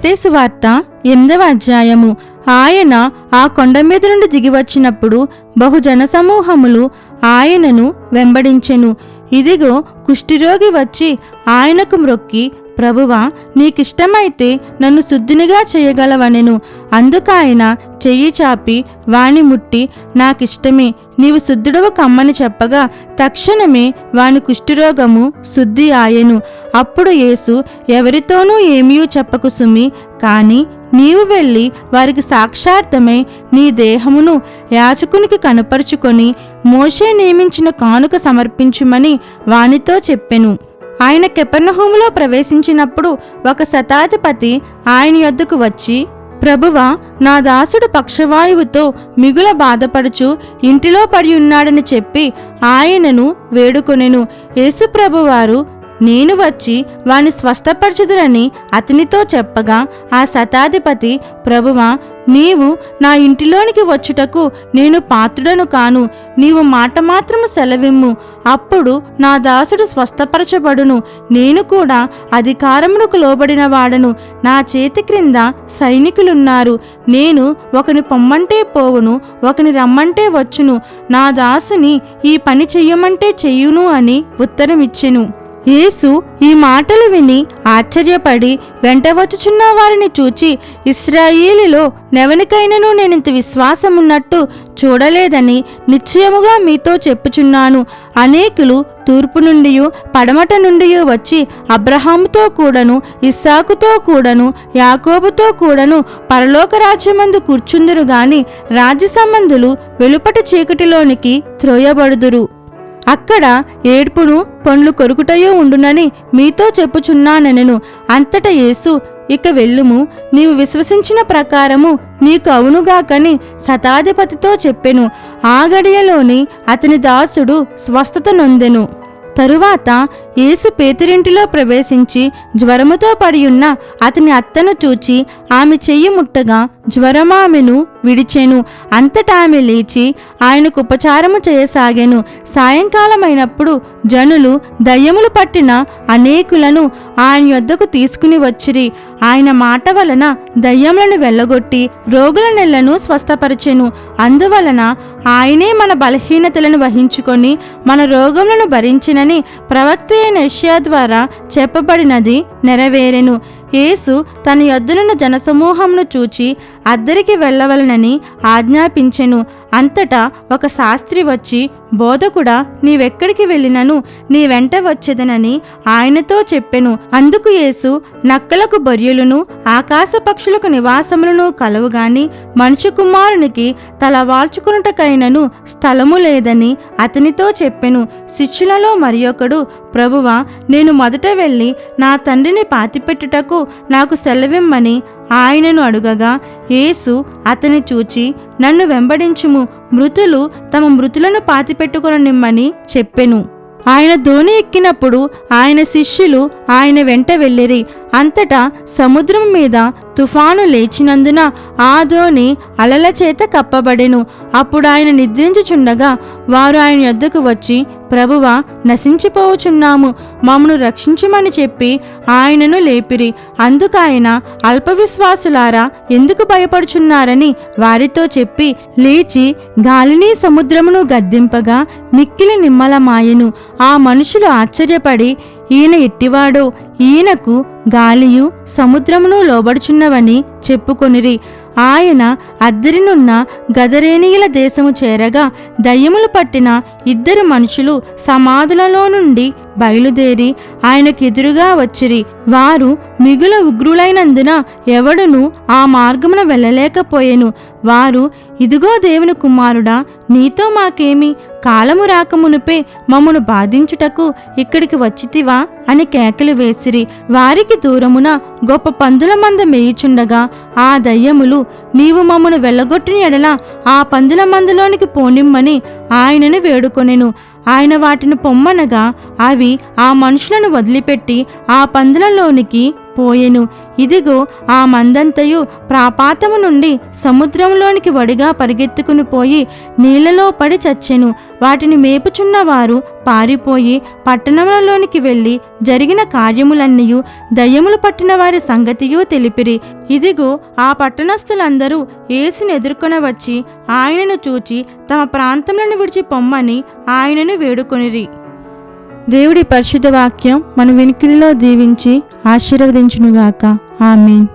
మత్తేసు వార్త ఎనిమిదవ అధ్యాయము. ఆయన ఆ కొండ మీద నుండి దిగి వచ్చినప్పుడు బహుజన సమూహములు ఆయనను వెంబడించెను. ఇదిగో కుష్ఠిరోగి వచ్చి ఆయనకు మ్రొక్కి ప్రభువా నీకిష్టమైతే నన్ను శుద్ధినిగా చేయగలవనెను. అందుకాయన చెయ్యి చాపి వాణి ముట్టి నాకిష్టమే నీవు శుద్ధుడవు కమ్మని చెప్పగా తక్షణమే వాని కుష్ఠిరోగము శుద్ధి ఆయెను. అప్పుడు యేసు ఎవరితోనూ ఏమీ చెప్పకు సుమి కాని నీవు వెళ్ళి వారికి సాక్షార్థమై నీ దేహమును యాచకునికి కనపరుచుకొని మోషే నియమించిన కానుక సమర్పించుమని వానితో చెప్పెను. ఆయన కెపర్ణహూములో ప్రవేశించినప్పుడు ఒక శతాధిపతి ఆయన యొద్దకు వచ్చి ప్రభువా నా దాసుడు పక్షవాయువుతో మిగుల బాధపడుచు ఇంటిలో పడి ఉన్నాడని చెప్పి ఆయనను వేడుకొనెను. యేసుప్రభువారు నేను వచ్చి వాని స్వస్థపరచుదురని అతనితో చెప్పగా ఆ శతాధిపతి ప్రభువా నీవు నా ఇంటిలోనికి వచ్చుటకు నేను పాత్రుడను కాను నీవు మాట మాత్రము సెలవిమ్ము. అప్పుడు నా దాసుడు స్వస్థపరచబడును నేను కూడా అధికారమునకు లోబడిన వాడను. నా చేతి క్రింద సైనికులున్నారు నేను ఒకని పొమ్మంటే పోవును ఒకని రమ్మంటే వచ్చును. నా దాసుని ఈ పని చెయ్యమంటే చెయ్యును అని ఉత్తరమిచ్చెను. యేసు ఈ మాటలు విని ఆశ్చర్యపడి వెంట వచ్చుచున్న వారిని చూచి ఇస్రాయేలీలో నెవనికైనను నేనింత విశ్వాసమున్నట్టు చూడలేదని నిశ్చయముగా మీతో చెప్పుచున్నాను. అనేకులు తూర్పు నుండి పడమట నుండి వచ్చి అబ్రహాముతో కూడను ఇస్సాకుతో కూడను యాకోబుతో కూడను పరలోక రాజ్యమందు కూర్చుందురు గాని రాజ్య సంబంధులు వెలుపట చీకటిలోనికి త్రోయబడుదురు. అక్కడ ఏడ్పును పండ్లు కొరుకుటయో ఉండునని మీతో చెప్పుచున్నానెనను. అంతట యేసు ఇక వెళ్ళుము. నీవు విశ్వసించిన ప్రకారము నీకు అవునుగాకని శతాధిపతితో చెప్పెను. ఆ గడియలోని అతని దాసుడు స్వస్థత నొందెను. తరువాత యేసు పేతురింటిలో ప్రవేశించి జ్వరముతో పడియున్న అతని అత్తను చూచి ఆమె చెయ్యి ముట్టగా జ్వరమామెను విడిచెను. అంతటా ఆమె లేచి ఆయనకు ఉపచారము చేయసాగాను. సాయంకాలమైనప్పుడు జనులు దయ్యములు పట్టిన అనేకులను ఆయన యొద్దకు తీసుకుని వచ్చిరి. ఆయన మాట వలన దయ్యములను వెళ్ళగొట్టి రోగుల నెలను స్వస్థపరిచెను. అందువలన ఆయనే మన బలహీనతలను వహించుకొని మన రోగములను భరించినని ప్రవక్త అయిన ద్వారా చెప్పబడినది నెరవేరెను. యేసు తన యొద్దనున్న జనసమూహంను చూచి అద్దరికి వెళ్ళవలనని ఆజ్ఞాపించెను. అంతటా ఒక శాస్త్రి వచ్చి బోధకుడా నీవెక్కడికి వెళ్ళినను? నీ వెంట వచ్చేదనని ఆయనతో చెప్పెను. అందుకు యేసు నక్కలకు బొర్యులను ఆకాశ పక్షులకు నివాసములను కలవుగాని మనుషు కుమారునికి తల వాల్చుకున్నటకైనను స్థలము లేదని అతనితో చెప్పెను. శిష్యులలో మరి ఒకడు ప్రభువా నేను మొదట వెళ్ళి నా తండ్రిని పాతిపెట్టుటకు నాకు సెలవిమ్మని ఆయనను అడుగగా యేసు అతని చూచి నన్ను వెంబడించుము. మృతులు తమ మృతులను పాతిపెట్టుకొననిమ్మని చెప్పెను. ఆయన ధోని ఎక్కినప్పుడు ఆయన శిష్యులు ఆయన వెంట వెళ్ళిరి. అంతటా సముద్రం మీద తుఫాను లేచినందున ఆ ధోని అలల చేత కప్పబడెను. అప్పుడు ఆయన నిద్రించుచుండగా వారు ఆయన యొద్దకు వచ్చి ప్రభువా నశించిపోవచున్నాము. మమ్మను రక్షించమని చెప్పి ఆయనను లేపిరి. అందుకాయన అల్పవిశ్వాసులారా ఎందుకు భయపడుచున్నారని వారితో చెప్పి లేచి గాలిని సముద్రమును గద్దింపగా మిక్కిలి నిమ్మలమాయెను. ఆ మనుషులు ఆశ్చర్యపడి ఈయన ఎట్టివాడో ఈయనకు గాలియు సముద్రమును లోబడుచున్నవని చెప్పుకొనిరి. ఆయన అద్దరినున్న గదరేనీయుల దేశము చేరగా దయ్యములు పట్టిన ఇద్దరు మనుషులు సమాధులలో నుండి బయలుదేరి ఆయనకు ఎదురుగా వచ్చిరి. వారు మిగుల ఉగ్రులైనందున ఎవడును ఆ మార్గమున వెళ్ళలేకపోయెను. వారు ఇదిగో దేవుని కుమారుడా నీతో మాకేమి? కాలము రాకమునుపే మమ్మను బాధించుటకు ఇక్కడికి వచ్చితివా? అని కేకలు వేసిరి. వారికి దూరమున గొప్ప పందుల మంద మేయుచుండగా ఆ దయ్యములు నీవు మమ్మను వెళ్ళగొట్టిన ఎడల ఆ పందుల మందలోనికి పోనిమ్మని ఆయనను వేడుకొనెను. ఆయన వాటిని పొమ్మనగా అవి ఆ మనుషులను వదిలిపెట్టి ఆ పందులలోనికి పోయెను. ఇదిగో ఆ మందంతయు ప్రాపాతము నుండి సముద్రంలోనికి వడిగా పరిగెత్తుకుని పోయి నీళ్ళలో పడి చచ్చెను. వాటిని మేపుచున్నవారు పారిపోయి పట్టణములలోనికి వెళ్ళి జరిగిన కార్యములన్నయు దయ్యములు పట్టిన వారి సంగతియు తెలిపిరి. ఇదిగో ఆ పట్టణస్థులందరూ ఏసుని ఎదుర్కొన వచ్చి ఆయనను చూచి తమ ప్రాంతములను విడిచి పొమ్మని ఆయనను వేడుకొనిరి. దేవుడి పరిశుద్ధ వాక్యం మన వినికిడిలో దీవించి ఆశీర్వదించునుగాక. ఆమెన్.